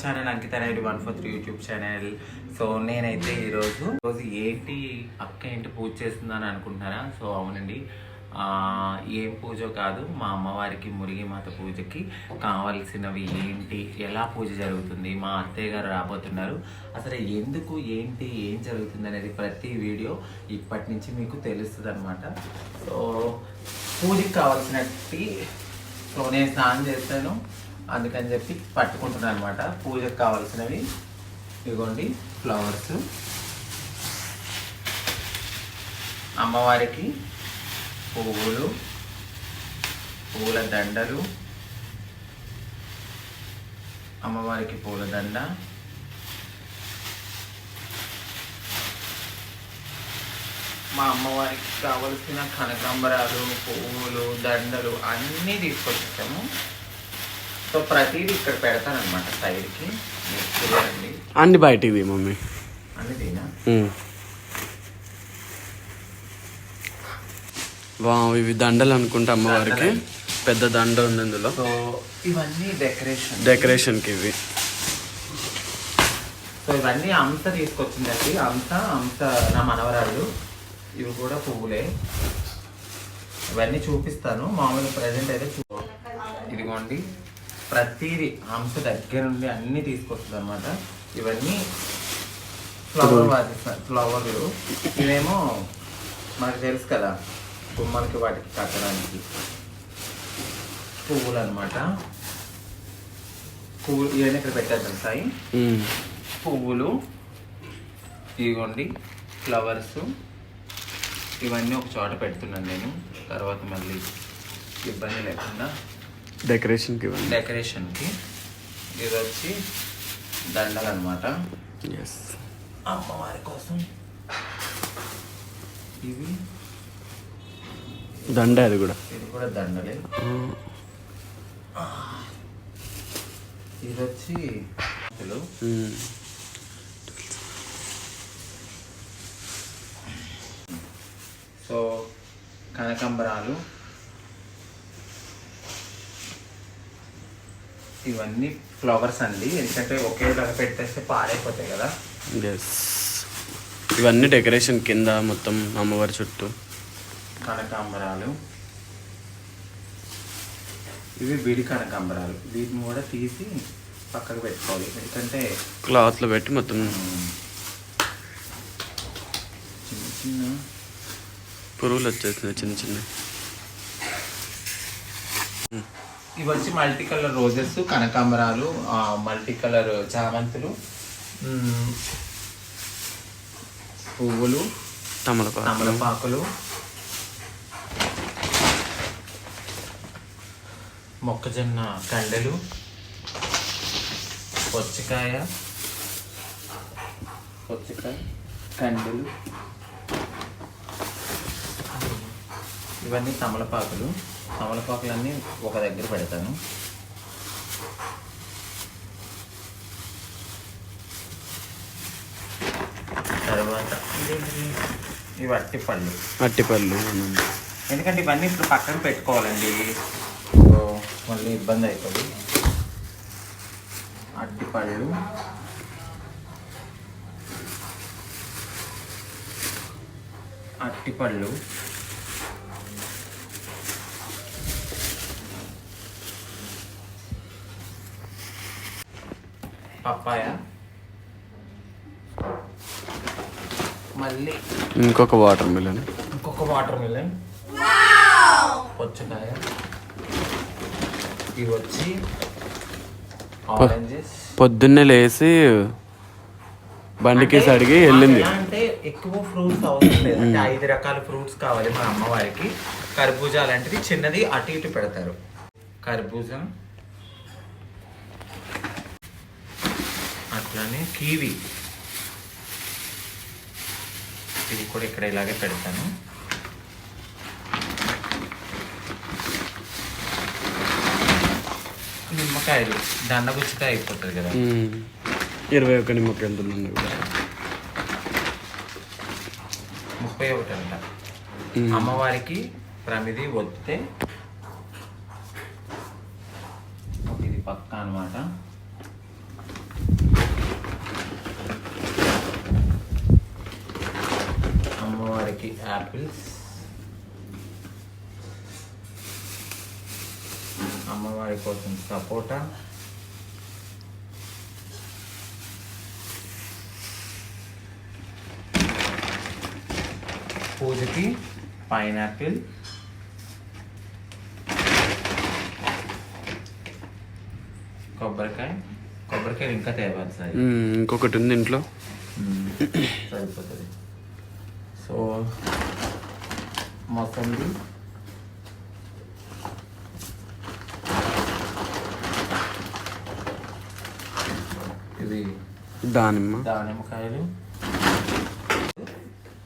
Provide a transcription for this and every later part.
Our channel Ankita Naidu one four three YouTube channel. So నేనైతే ఈరోజు రోజు ఏంటి అక్క ఏంటి పూజ చేస్తుందని అనుకుంటున్నారా? సో అవునండి. ఏం పూజ కాదు మా అమ్మవారికి మురిగి మాత పూజకి కావాల్సినవి ఏంటి ఎలా పూజ జరుగుతుంది మా అత్తయ్య గారు రాబోతున్నారు. అసలు ఎందుకు ఏంటి ఏం జరుగుతుంది అనేది ప్రతి వీడియో ఇప్పటి నుంచి మీకు తెలుస్తుంది అనమాట సో పూజకి కావాల్సినట్టు సో నేను స్నానం చేస్తాను. అందుకని చెప్పి పట్టుకుంటున్నాను అనమాట పూజకు కావాల్సినవి ఇదిగోండి ఫ్లవర్స్ అమ్మవారికి పువ్వులు పూల దండలు అమ్మవారికి పూల దండ మా అమ్మవారికి కావలసిన కనకాంబరాలు పువ్వులు దండలు అన్నీ తీసుకొచ్చాము. సో ప్రతిదీ ఇక్కడ పెడతానమాట సైడ్కి. మీరు చూడండి అన్ని బయటివి మమ్మీ. అన్ని తినా? వావ్ ఇవి దండలు అనుకుంటా అమ్మవారికి. పెద్ద దండ ఉంది ఇందులో. సో ఇవన్నీ డెకరేషన్. డెకరేషన్కి ఇవి. సో ఇవన్నీ అంశ తీసుకొచ్చిందండి. అంశ అంశ నా మనవరాళ్ళు. ఇవి కూడా పువ్వులే. ఇవన్నీ చూపిస్తాను. మామూలుగా ప్రజెంట్ అయితే చూ ఇదిగోండి. ప్రతిదీ అంశ దగ్గర నుండి అన్నీ తీసుకొస్తుంది అనమాట ఇవన్నీ ఫ్లవర్ వాటిస్తారు ఫ్లవర్లు ఇవేమో మనకు తెలుసు కదా గుమ్మలకి వాటికి కట్టడానికి పువ్వులు అనమాట పువ్వులు ఇవన్నీ ఇక్కడ పెట్టారు తెలుసాయి. పువ్వులు ఇదిగోండి ఫ్లవర్స్ ఇవన్నీ ఒక చోట పెడుతున్నాను నేను. తర్వాత మళ్ళీ ఇబ్బంది లేకుండా డెకరేషన్కి డెకరేషన్కి ఇది వచ్చి దండలు అనమాట ఎస్ అమ్మవారి కోసం. ఇవి దండ అది కూడా. ఇది కూడా దండలే. ఇది వచ్చి హలో మ్మ్. సో కనకాంబరాలు. ఇవన్నీ ఫ్లవర్స్ అండి. ఎందుకంటే ఒకేలాగా పెట్టేస్తే పాడైపోతాయి కదా. ఇవన్నీ డెకరేషన్ కింద మొత్తం అమ్మవారి చుట్టూ. కనకాంబరాలు. ఇవి విడి కనకాంబరాలు. వీటిని కూడా తీసి పక్కకు పెట్టుకోవాలి. ఎందుకంటే క్లాత్లో పెట్టి మొత్తం చిన్న చిన్న పురుగులు వచ్చేసినాయి చిన్న చిన్న. ఇవి వచ్చి మల్టీ కలర్ రోజెస్ కనకాంబరాలు మల్టీ కలర్ చామంతులు పువ్వులు తమలపాకు. తమలపాకులు మొక్కజొన్న కండెలు పొచ్చికాయ పొచ్చికాయ కండెలు. ఇవన్నీ తమలపాకులు. తమలపాకులన్నీ ఒక దగ్గర పెడతాను. తర్వాత? ఇవి అట్టిపళ్ళు అట్టిపళ్ళు. ఎందుకంటే ఇవన్నీ ఇప్పుడు పక్కన పెట్టుకోవాలండి. మళ్ళీ ఇబ్బంది అవుతుంది అట్టిపళ్ళు అట్టిపళ్ళు పప్పాయ. మళ్ళీ ఇంకొక వాటర్ మిలన్. ఇంకొక వాటర్ మిలన్. పుచ్చకాయ. ఇవి వచ్చి ఆరెంజెస్ పొద్దున్నే లేచి బండికి అడిగి వెళ్ళింది. అంటే ఎక్కువ ఫ్రూట్స్ అవసరం లేదు. అంటే ఐదు రకాల ఫ్రూట్స్ కావాలి మా అమ్మవారికి కర్బూజా లాంటిది చిన్నది అటు ఇటు పెడతారు. కర్బూజా అట్లానే కీవి. ఇది కూడా ఇక్కడ ఇలాగే పెడతాను. నిమ్మకాయలు దండగుచ్చికాయ అయిపోతుంది కదా. ఇరవై ఒక్క నిమ్మకాయలు కూడా. ముప్పై ఒకటి అంట మ్మ్. అమ్మవారికి ప్రమిది వస్తే ఇది పక్క అనమాట యాపిల్స్ అమ్మవారి కోసం సపోటా పూజకి పైనాపిల్ కొబ్బరికాయ. కొబ్బరికాయ ఇంకా తేవాలి సార్. ఇంకొకటి ఉంది ఇంట్లో. సరిపోతుంది. సో మొసంది ఇవి దానిమ్మ. దానిమ్మకాయలు.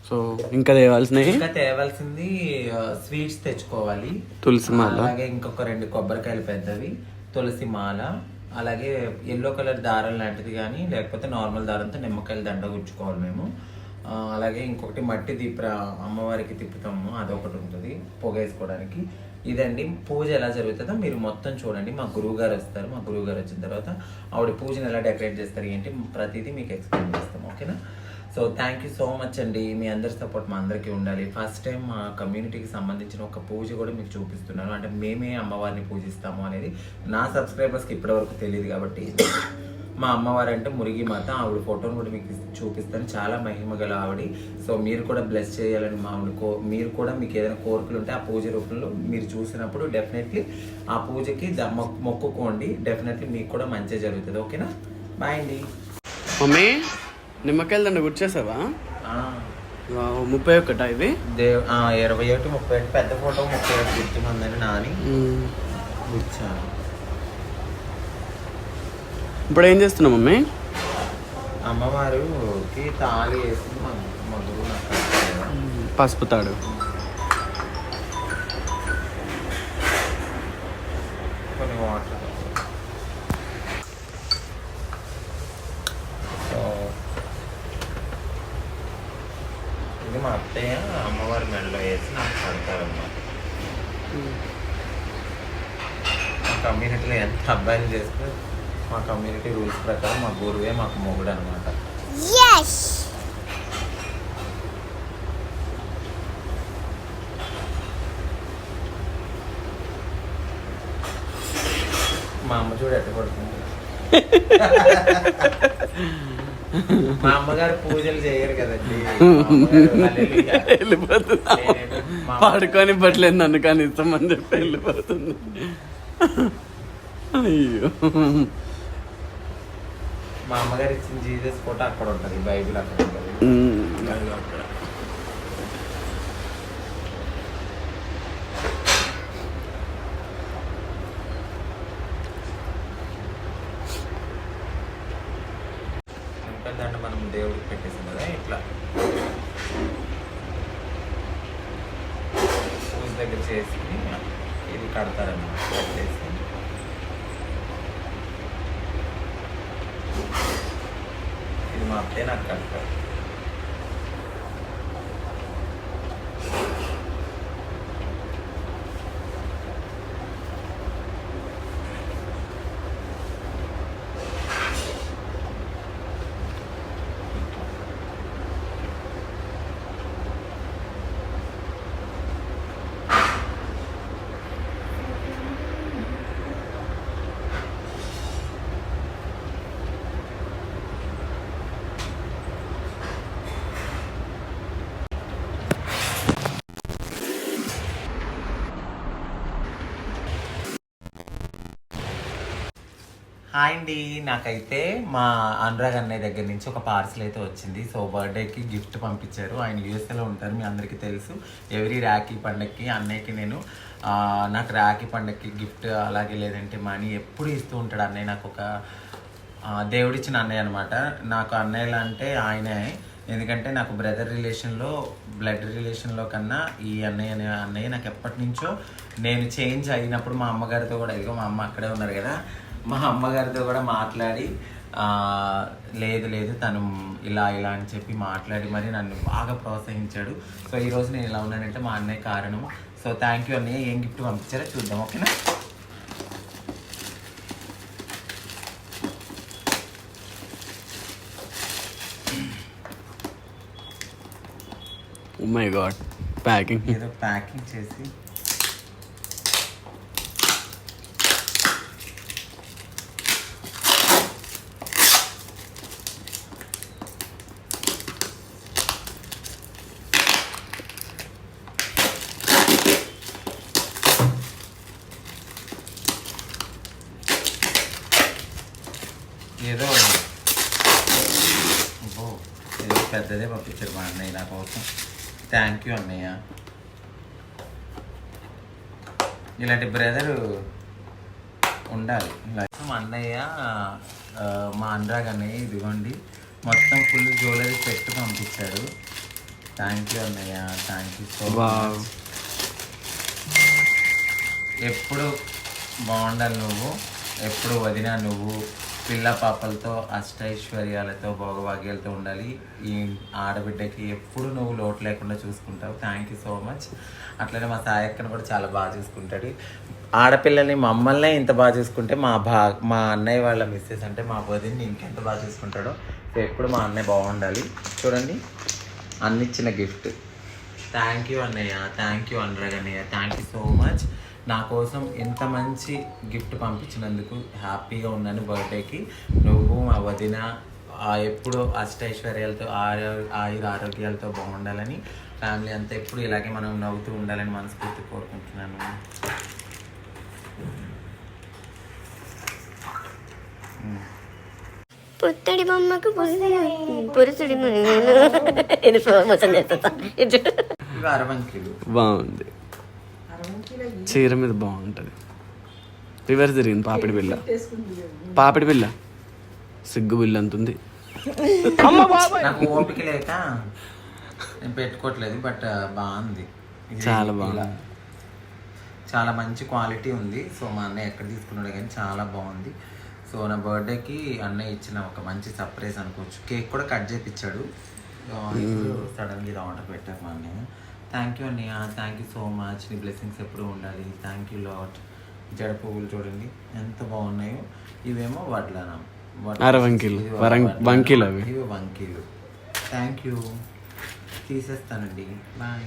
సో ఇంకా తేవాల్సినవి? ఇంకా తేవాల్సింది స్వీట్స్ తెచ్చుకోవాలి. తులసి మాల. అలాగే ఇంకొక రెండు కొబ్బరికాయలు పెద్దవి. తులసి మాల. అలాగే ఎల్లో కలర్ దారం లాంటిది కానీ లేకపోతే నార్మల్ దారంతో నిమ్మకాయల దండ గుచ్చుకోవాలి మేము. అలాగే ఇంకొకటి మట్టి దీప్ర అమ్మవారికి తిప్పుతాము అదొకటి ఉంటుంది పొగేసుకోవడానికి ఇదండి పూజ ఎలా జరుగుతుందో మీరు మొత్తం చూడండి. మా గురువు గారు వస్తారు మా గురువు గారు వచ్చిన తర్వాత ఆవిడ పూజను ఎలా డెకరేట్ చేస్తారు ఏంటి ప్రతిదీ మీకు ఎక్స్ప్లెయిన్ చేస్తాం ఓకేనా? So thank you so much అండి. మీ అందరి సపోర్ట్ మా అందరికీ ఉండాలి. ఫస్ట్ టైం మా కమ్యూనిటీకి సంబంధించిన ఒక పూజ కూడా మీకు చూపిస్తున్నాను. అంటే మేమే అమ్మవారిని పూజిస్తాము అనేది నా సబ్స్క్రైబర్స్కి ఇప్పటివరకు తెలియదు కాబట్టి. మా అమ్మవారు అంటే మురిగి మాత ఆవిడ ఫోటోను కూడా మీకు చూపిస్తాను. చాలా మహిమ గల ఆవిడ. సో మీరు కూడా బ్లెస్ చేయాలని మా ఆవిడ కో మీరు కూడా మీకు ఏదైనా కోరికలు ఉంటే ఆ పూజ రూపంలో మీరు చూసినప్పుడు డెఫినెట్లీ ఆ పూజకి మొక్కుకోండి. డెఫినెట్లీ మీకు కూడా మంచి జరుగుతుంది. ఓకేనా? బాయ్ అండి. మమ్మీ నిమ్మకాయలు దండ గుర్చేసావా ముప్పై ఒకటా ఇవి దేవ్ ఇరవై ఒకటి ముప్పై ఒకటి పెద్ద ఫోటో ముప్పై ఒకటి గుర్తుమందని నాని మ్మ్. ఇప్పుడు ఏం చేస్తున్నావు మమ్మీ? అమ్మవారుకి తాళి వేసి. పసుపు తాడు. కొన్ని వాటర్. ఇది మా అత్తయ్య అమ్మవారి మెడలో వేసి నాకు కడతారన్నమాట. కమ్యూనిటీలో ఎంత అబ్బాయిలు చేస్తే మా కమ్యూనిటీ రూల్స్ ప్రకారం మా గురువే మాకు మొగుడు అనమాట మా అమ్మ చూడు ఎట్ట పడుతుంది మా అమ్మగారు పూజలు చేయరు కదండి. వెళ్ళిపోతున్నా పాడుకొని పట్టలేదు నన్ను కానీ ఇస్తామని చెప్పి వెళ్ళిపోతుంది. అయ్యో. మా అమ్మగారు ఇచ్చిన జీసస్ ఫోటో అక్కడ ఉంటుంది బైబిల్ అక్కడ ఉంటుంది మ్మ్. మనం దేవుడికి పెట్టేసాం కదా ఇట్లా పూజ దగ్గర చేసి ఇది కడతారన్నమాట కట్టేసి ఇది మా హాయ్ అండి. నాకైతే మా అనురాగ్ అన్నయ్య దగ్గర నుంచి ఒక పార్సిల్ అయితే వచ్చింది. సో బర్త్డేకి గిఫ్ట్ పంపించారు. ఆయన యూఎస్ఏలో ఉంటారు మీ అందరికీ తెలుసు. ఎవ్రీ రాఖీ పండగకి అన్నయ్యకి నేను నాకు రాఖీ పండగకి గిఫ్ట్ అలాగే లేదంటే మనీ ఎప్పుడు ఇస్తూ ఉంటాడు అన్నయ్య. నాకు ఒక దేవుడిచ్చిన అన్నయ్య అనమాట నాకు అన్నయ్యలు అంటే ఆయనే. ఎందుకంటే నాకు బ్రదర్ రిలేషన్లో బ్లడ్ రిలేషన్లో కన్నా ఈ అన్నయ్య అనే అన్నయ్య నాకు ఎప్పటి నుంచో నేను చేంజ్ అయినప్పుడు మా అమ్మగారితో కూడా ఇదిగో మా అమ్మ అక్కడే ఉన్నారు కదా మా అమ్మగారితో కూడా మాట్లాడి లేదు లేదు తను ఇలా ఇలా అని చెప్పి మాట్లాడి మరి నన్ను బాగా ప్రోత్సహించాడు. సో ఈరోజు నేను ఇలా ఉన్నానంటే మా అన్నయ్య కారణం. సో థ్యాంక్ యూ అన్నయ్య. ఏం గిఫ్ట్ పంపించారో చూద్దాం ఓకేనా? మై గాడ్ ప్యాకింగ్ ఏదో ప్యాకింగ్ చేసి ఏదో ఏదో పెద్దదే పంపించారు మా అన్నయ్య నా కోసం. థ్యాంక్ యూ అన్నయ్య. ఇలాంటి బ్రదర్ ఉండాలి. మా అన్నయ్య మా అనురాగ్ అన్నయ్య ఇదిగోండి. మొత్తం ఫుల్ జ్యువెలరీ పెట్టి పంపించాడు థ్యాంక్ యూ అన్నయ్య. థ్యాంక్ యూ సో మచ్ ఎప్పుడు బాగుండాలి నువ్వు? ఎప్పుడు వదినా నువ్వు? పిల్ల పాపలతో అష్టైశ్వర్యాలతో భోగభాగ్యాలతో ఉండాలి. ఈ ఆడబిడ్డకి ఎప్పుడు నువ్వు లోటు లేకుండా చూసుకుంటావు. థ్యాంక్ యూ సో మచ్ అట్లనే మా సాయక్కను కూడా చాలా బాగా చూసుకుంటాడు. ఆడపిల్లల్ని మమ్మల్నే ఇంత బాగా చూసుకుంటే మా బా మా అన్నయ్య వాళ్ళ మిస్సెస్ అంటే మా వదిన్ని ఇంకెంత బాగా చూసుకుంటాడో సో ఎప్పుడు మా అన్నయ్య బాగుండాలి. చూడండి. అన్నిచ్చిన గిఫ్ట్ థ్యాంక్ యూ అన్నయ్య. థ్యాంక్ యూ అనురాగ్ అన్నయ్య థ్యాంక్ యూ సో మచ్ నా కోసం ఎంత మంచి గిఫ్ట్ పంపించినందుకు హ్యాపీగా ఉన్నాను బర్త్డేకి. నువ్వు మా వదిన ఆ ఎప్పుడు అష్టైశ్వర్యాలతో ఆరో ఆయుర ఆరోగ్యాలతో బాగుండాలని ఫ్యామిలీ అంతా ఎప్పుడు ఇలాగే మనం నవ్వుతూ ఉండాలని మనస్ఫూర్తి కోరుకుంటున్నాను. పుత్తడి బొమ్మకు పురుషుడు బాగుంది. చీర మీద బాగుంటుంది. రివర్స్ జరిగింది పాపిడి బిల్ల. పాపిడి బిల్ల. సిగ్గు బిల్ల అంత ఉంది నాకు ఓపిక లేక నేను పెట్టుకోవట్లేదు బట్ బాగుంది. ఇది చాలా. బాగుంది. చాలా మంచి క్వాలిటీ ఉంది. సో మా అన్నయ్య ఎక్కడ తీసుకున్నాడు కానీ చాలా బాగుంది. సో నా బర్త్డేకి అన్నయ్య ఇచ్చిన ఒక మంచి సర్ప్రైజ్ అనుకోవచ్చు. కేక్ కూడా కట్ చేపించాడు సడన్గా ఇది ఆర్డర్ పెట్టారు మా అన్నయ్య. థ్యాంక్ యూ అన్నయ్య థ్యాంక్ యూ సో మచ్ నీ బ్లెస్సింగ్స్ ఎప్పుడు ఉండాలి. థ్యాంక్ యూ లాట్ జడ పువ్వులు చూడండి. ఎంత బాగున్నాయో. ఇవేమో వడ్లనం. వడ్లనం. వంకిలు అవి. ఇవి వంకీలు. థ్యాంక్ యూ తీసేస్తానండి. బాయ్